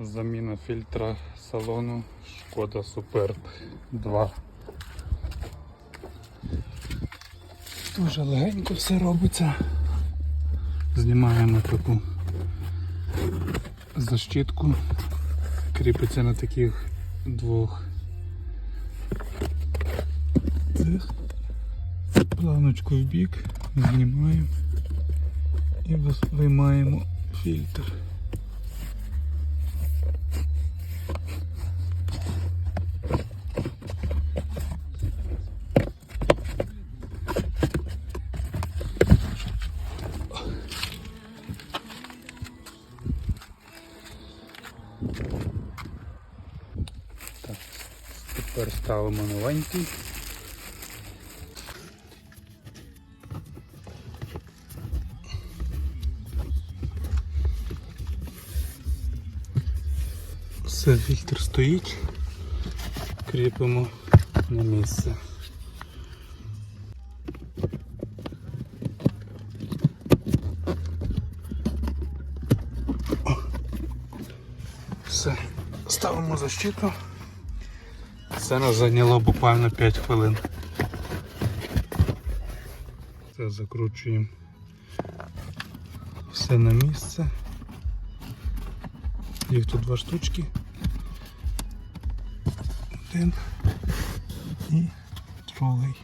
Заміна фільтра салону Шкода Суперб 2. Дуже легенько все робиться. Знімаємо таку защитку. Кріпиться на таких двох цих. Планочку в бік, знімаємо і виймаємо фільтр. Так, тепер ставимо новенький. Все, фільтр стоїть. Кріпимо на місце. Все, ставимо защиту. Це нас зайняло буквально 5 хвилин. Це закручуємо все на місце. Їх тут два штучки. Один і другий.